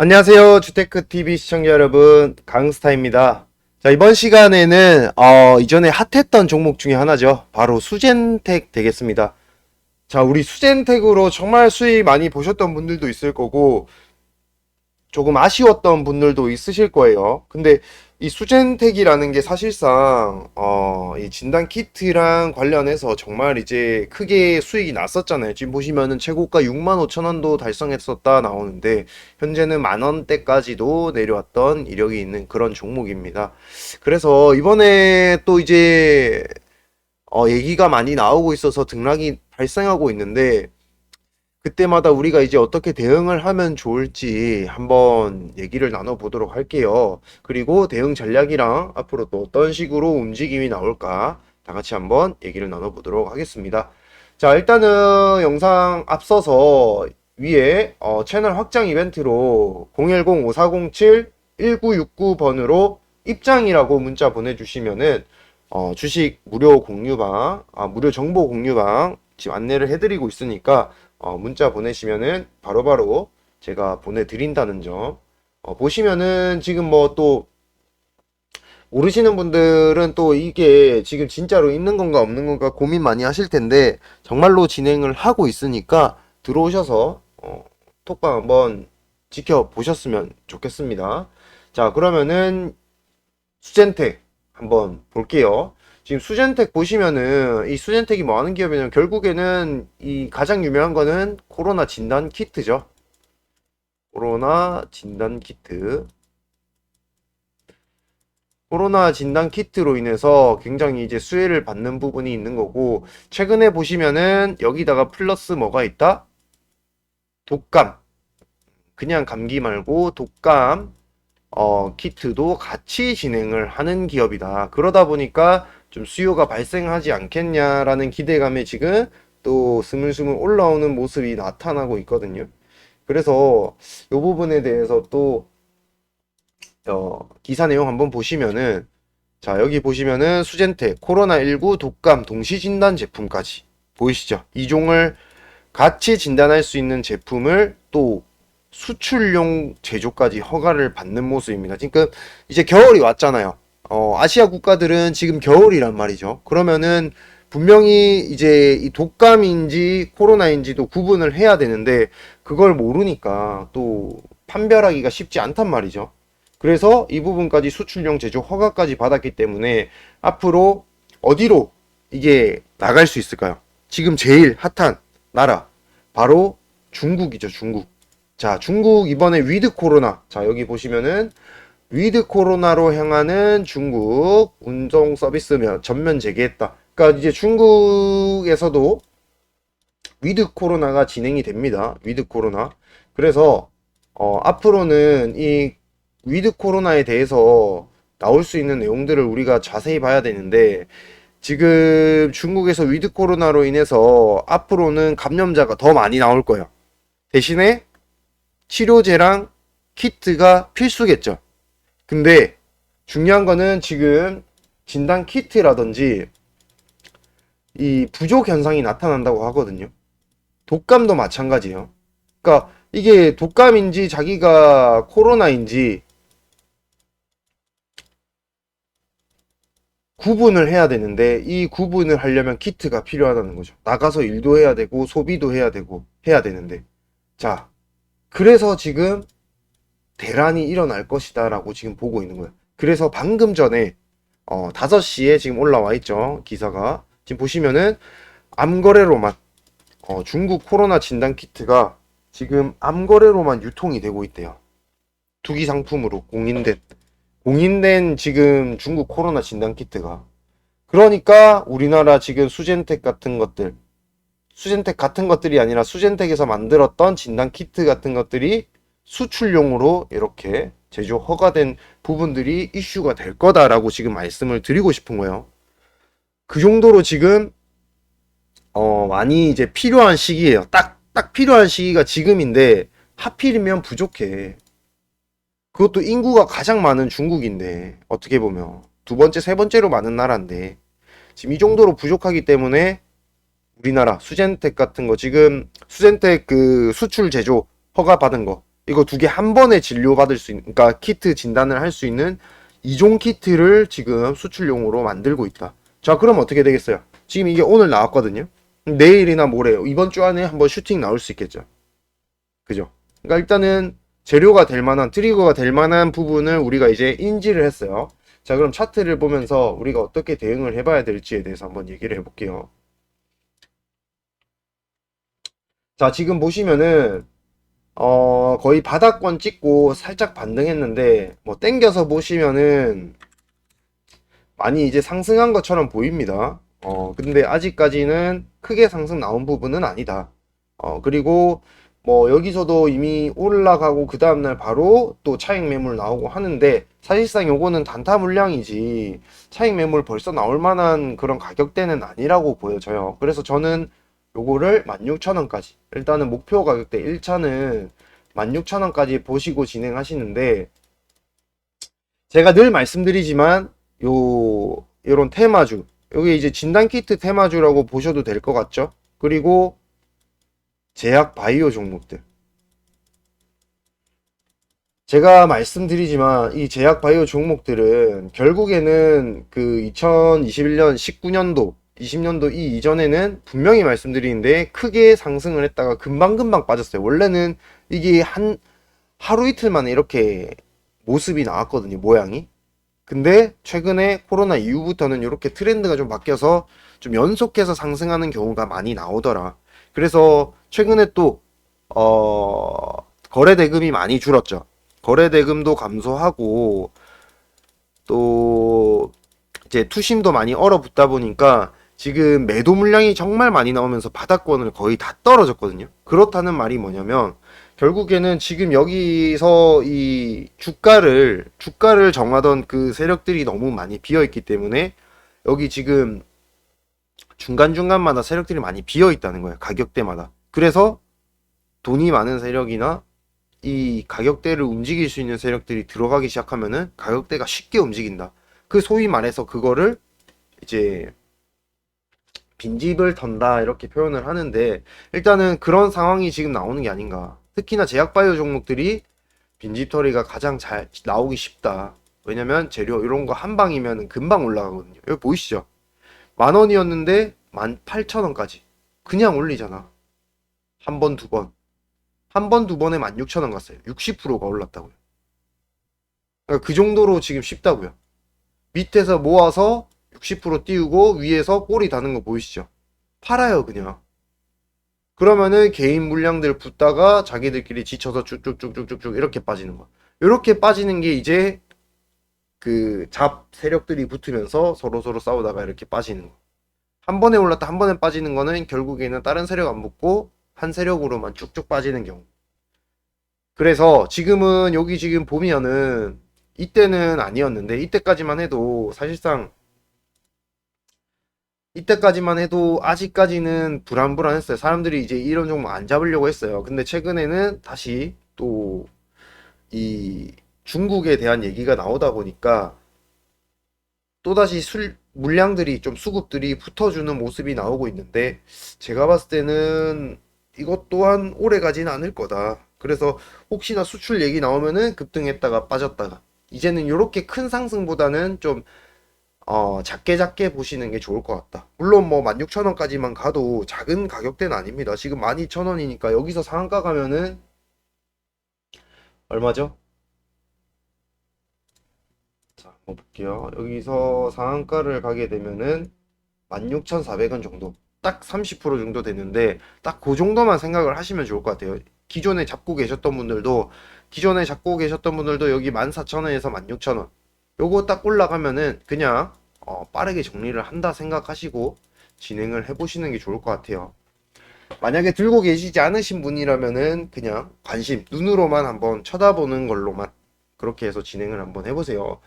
안녕하세요. 주테크TV 시청자 여러분. 강스타입니다. 자, 이번 시간에는, 어, 이전에 핫했던 종목 중에 하나죠. 바로 수젠텍 되겠습니다. 자, 우리 수젠텍으로 정말 수익 많이 보셨던 분들도 있을 거고, 조금 아쉬웠던 분들도 있으실 거예요. 근데 이 수젠텍이라는 게 사실상, 어, 이 진단 키트랑 관련해서 정말 이제 크게 수익이 났었잖아요. 지금 보시면은 최고가 6만 5천 원도 달성했었다 나오는데, 현재는 만 원대까지도 내려왔던 이력이 있는 그런 종목입니다. 그래서 이번에 또 이제 어, 얘기가 많이 나오고 있어서 등락이 발생하고 있는데 그때마다 우리가 이제 어떻게 대응을 하면 좋을지 한번 얘기를 나눠보도록 할게요. 그리고 대응 전략이랑 앞으로 또 어떤 식으로 움직임이 나올까 다 같이 한번 얘기를 나눠보도록 하겠습니다. 자, 일단은 영상 앞서서 위에 어, 채널 확장 이벤트로 010-5407-1969번으로 입장이라고 문자 보내주시면은 어, 주식 무료 공유방, 아, 무료 정보 공유방 지금 안내를 해드리고 있으니까 어, 문자 보내시면은 바로 바로 제가 보내드린다는 점. 어, 보시면은 지금 뭐 또 모르시는 분들은 또 이게 지금 진짜로 있는 건가 없는 건가 고민 많이 하실 텐데 정말로 진행을 하고 있으니까 들어오셔서 어, 톡방 한번 지켜보셨으면 좋겠습니다. 자, 그러면은 수젠텍 한번 볼게요. 지금 수젠텍 보시면은 이 수젠텍이 뭐 하는 기업이냐면 결국에는 이 가장 유명한 거는 코로나 진단 키트죠. 코로나 진단 키트. 코로나 진단 키트로 인해서 굉장히 이제 수혜를 받는 부분이 있는 거고 최근에 보시면은 여기다가 플러스 뭐가 있다? 독감. 그냥 감기 말고 독감 어, 키트도 같이 진행을 하는 기업이다. 그러다 보니까 좀 수요가 발생하지 않겠냐라는 기대감에 지금 또 스물스물 올라오는 모습이 나타나고 있거든요. 그래서 이 부분에 대해서 또 어, 기사 내용 한번 보시면은 자, 여기 보시면은 수젠텍 코로나19 독감 동시 진단 제품까지 보이시죠? 이종을 같이 진단할 수 있는 제품을 또 수출용 제조까지 허가를 받는 모습입니다. 지금 이제 겨울이 왔잖아요. 어, 아시아 국가들은 지금 겨울이란 말이죠. 그러면은 분명히 이제 이 독감인지 코로나인지도 구분을 해야 되는데 그걸 모르니까 또 판별하기가 쉽지 않단 말이죠. 그래서 이 부분까지 수출용 제조 허가까지 받았기 때문에 앞으로 어디로 이게 나갈 수 있을까요? 지금 제일 핫한 나라 바로 중국이죠, 중국. 자, 중국 이번에 위드 코로나. 자, 여기 보시면은 위드 코로나로 향하는 중국 운송 서비스 전면 재개했다. 그러니까 이제 중국에서도 위드 코로나가 진행이 됩니다. 위드 코로나. 그래서 어, 앞으로는 이 위드 코로나에 대해서 나올 수 있는 내용들을 우리가 자세히 봐야 되는데 지금 중국에서 위드 코로나로 인해서 앞으로는 감염자가 더 많이 나올 거예요. 대신에 치료제랑 키트가 필수겠죠. 근데 중요한 거는 지금 진단 키트라든지 이 부족 현상이 나타난다고 하거든요. 독감도 마찬가지예요. 그러니까 이게 독감인지 자기가 코로나인지 구분을 해야 되는데 이 구분을 하려면 키트가 필요하다는 거죠. 나가서 일도 해야 되고 소비도 해야 되고 해야 되는데 자 그래서 지금 대란이 일어날 것이다라고 지금 보고 있는 거예요. 그래서 방금 전에 어 5시에 지금 올라와 있죠. 기사가. 지금 보시면은 암거래로만 어 중국 코로나 진단 키트가 지금 암거래로만 유통이 되고 있대요. 투기 상품으로 공인된 공인된 지금 중국 코로나 진단 키트가 그러니까 우리나라 지금 수젠텍 같은 것들 수젠텍 같은 것들이 아니라 수젠텍에서 만들었던 진단 키트 같은 것들이 수출용으로 이렇게 제조 허가된 부분들이 이슈가 될 거다라고 지금 말씀을 드리고 싶은 거예요. 그 정도로 지금 어 많이 이제 필요한 시기예요. 딱 딱 필요한 시기가 지금인데 하필이면 부족해. 그것도 인구가 가장 많은 중국인데 어떻게 보면 두 번째 세 번째로 많은 나라인데 지금 이 정도로 부족하기 때문에 우리나라 수젠텍 같은 거 지금 수젠텍 그 수출 제조 허가 받은 거 이거 두 개 한 번에 진료 받을 수 있는, 그러니까 키트 진단을 할 수 있는 이종 키트를 지금 수출용으로 만들고 있다. 자, 그럼 어떻게 되겠어요? 지금 이게 오늘 나왔거든요. 내일이나 모레, 이번 주 안에 한번 슈팅 나올 수 있겠죠. 그죠? 그러니까 일단은 재료가 될 만한, 트리거가 될 만한 부분을 우리가 이제 인지를 했어요. 자, 그럼 차트를 보면서 우리가 어떻게 대응을 해봐야 될지에 대해서 한번 얘기를 해볼게요. 자, 지금 보시면은, 어, 거의 바닥권 찍고 살짝 반등했는데, 뭐, 땡겨서 보시면은, 많이 이제 상승한 것처럼 보입니다. 어, 근데 아직까지는 크게 상승 나온 부분은 아니다. 어, 그리고 뭐 여기서도 이미 올라가고 그 다음날 바로 또 차익 매물 나오고 하는데 사실상 요거는 단타 물량이지 차익 매물 벌써 나올 만한 그런 가격대는 아니라고 보여져요. 그래서 저는 요거를 16,000원까지 일단은 목표 가격대 1차는 16,000원까지 보시고 진행하시는데 제가 늘 말씀드리지만 요 요런 테마주 여기 이제 진단 키트 테마주라고 보셔도 될 것 같죠? 그리고 제약 바이오 종목들. 제가 말씀드리지만 이 제약 바이오 종목들은 결국에는 그 2021년 19년도, 20년도 이 이전에는 분명히 말씀드리는데 크게 상승을 했다가 금방금방 빠졌어요. 원래는 이게 한 하루 이틀 만에 이렇게 모습이 나왔거든요. 모양이. 근데 최근에 코로나 이후부터는 이렇게 트렌드가 좀 바뀌어서 좀 연속해서 상승하는 경우가 많이 나오더라. 그래서 최근에 또, 어, 거래 대금이 많이 줄었죠. 거래 대금도 감소하고, 또, 이제 투심도 많이 얼어붙다 보니까 지금 매도 물량이 정말 많이 나오면서 바닥권을 거의 다 떨어졌거든요. 그렇다는 말이 뭐냐면, 결국에는 지금 여기서 이 주가를, 주가를 정하던 그 세력들이 너무 많이 비어 있기 때문에 여기 지금 중간중간마다 세력들이 많이 비어 있다는 거예요. 가격대마다. 그래서 돈이 많은 세력이나 이 가격대를 움직일 수 있는 세력들이 들어가기 시작하면은 가격대가 쉽게 움직인다. 그 소위 말해서 그거를 이제 빈집을 턴다 이렇게 표현을 하는데 일단은 그런 상황이 지금 나오는 게 아닌가. 특히나 제약바이오 종목들이 빈집털이가 가장 잘 나오기 쉽다. 왜냐면 재료 이런 거 한 방이면 금방 올라가거든요. 여기 보이시죠? 만 원이었는데 만 팔천 원까지 그냥 올리잖아. 한 번, 두 번. 한 번, 두 번에 만 육천 원 갔어요. 60%가 올랐다고요. 그러니까 그 정도로 지금 쉽다고요. 밑에서 모아서 60% 띄우고 위에서 꼬리 다는 거 보이시죠? 팔아요, 그냥. 그러면은 개인 물량들 붙다가 자기들끼리 지쳐서 쭉쭉쭉쭉쭉 이렇게 빠지는 거. 이렇게 빠지는 게 이제 그 잡 세력들이 붙으면서 서로 서로 싸우다가 이렇게 빠지는 거. 한 번에 올랐다 한 번에 빠지는 거는 결국에는 다른 세력 안 붙고 한 세력으로만 쭉쭉 빠지는 경우. 그래서 지금은 여기 지금 보면은 이때는 아니었는데 이때까지만 해도 사실상 이때까지만 해도 아직까지는 불안불안했어요. 사람들이 이제 이런 종목 안 잡으려고 했어요. 근데 최근에는 다시 또 이 중국에 대한 얘기가 나오다 보니까 또다시 술 물량들이 좀 수급들이 붙어주는 모습이 나오고 있는데 제가 봤을 때는 이것 또한 오래 가진 않을 거다. 그래서 혹시나 수출 얘기 나오면은 급등했다가 빠졌다가 이제는 이렇게 큰 상승보다는 좀 어, 작게 작게 보시는 게 좋을 것 같다. 물론 뭐 16,000원까지만 가도 작은 가격대는 아닙니다. 지금 12,000원이니까 여기서 상한가 가면은 얼마죠? 자, 한번 볼게요. 여기서 상한가를 가게 되면은 16,400원 정도. 딱 30% 정도 되는데 딱 그 정도만 생각을 하시면 좋을 것 같아요. 기존에 잡고 계셨던 분들도 기존에 잡고 계셨던 분들도 여기 14,000원에서 16,000원. 요거 딱 올라가면은 그냥 어, 빠르게 정리를 한다 생각하시고 진행을 해보시는 게 좋을 것 같아요. 만약에 들고 계시지 않으신 분이라면은 그냥 관심, 눈으로만 한번 쳐다보는 걸로만 그렇게 해서 진행을 한번 해보세요.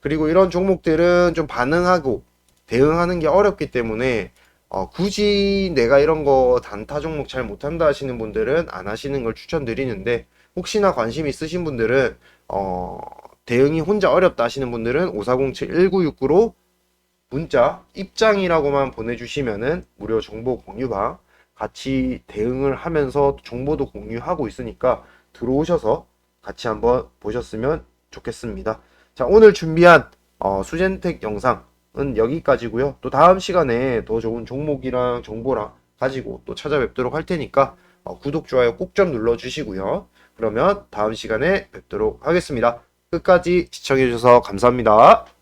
그리고 이런 종목들은 좀 반응하고 대응하는 게 어렵기 때문에 어, 굳이 내가 이런 거 단타 종목 잘 못한다 하시는 분들은 안 하시는 걸 추천드리는데 혹시나 관심 있으신 분들은 어, 대응이 혼자 어렵다 하시는 분들은 5407-1969로 문자 입장이라고만 보내주시면은 무료 정보 공유방 같이 대응을 하면서 정보도 공유하고 있으니까 들어오셔서 같이 한번 보셨으면 좋겠습니다. 자, 오늘 준비한 어, 수젠텍 영상은 여기까지고요. 또 다음 시간에 더 좋은 종목이랑 정보랑 가지고 또 찾아뵙도록 할 테니까 어, 구독, 좋아요 꼭 좀 눌러주시고요. 그러면 다음 시간에 뵙도록 하겠습니다. 끝까지 시청해주셔서 감사합니다.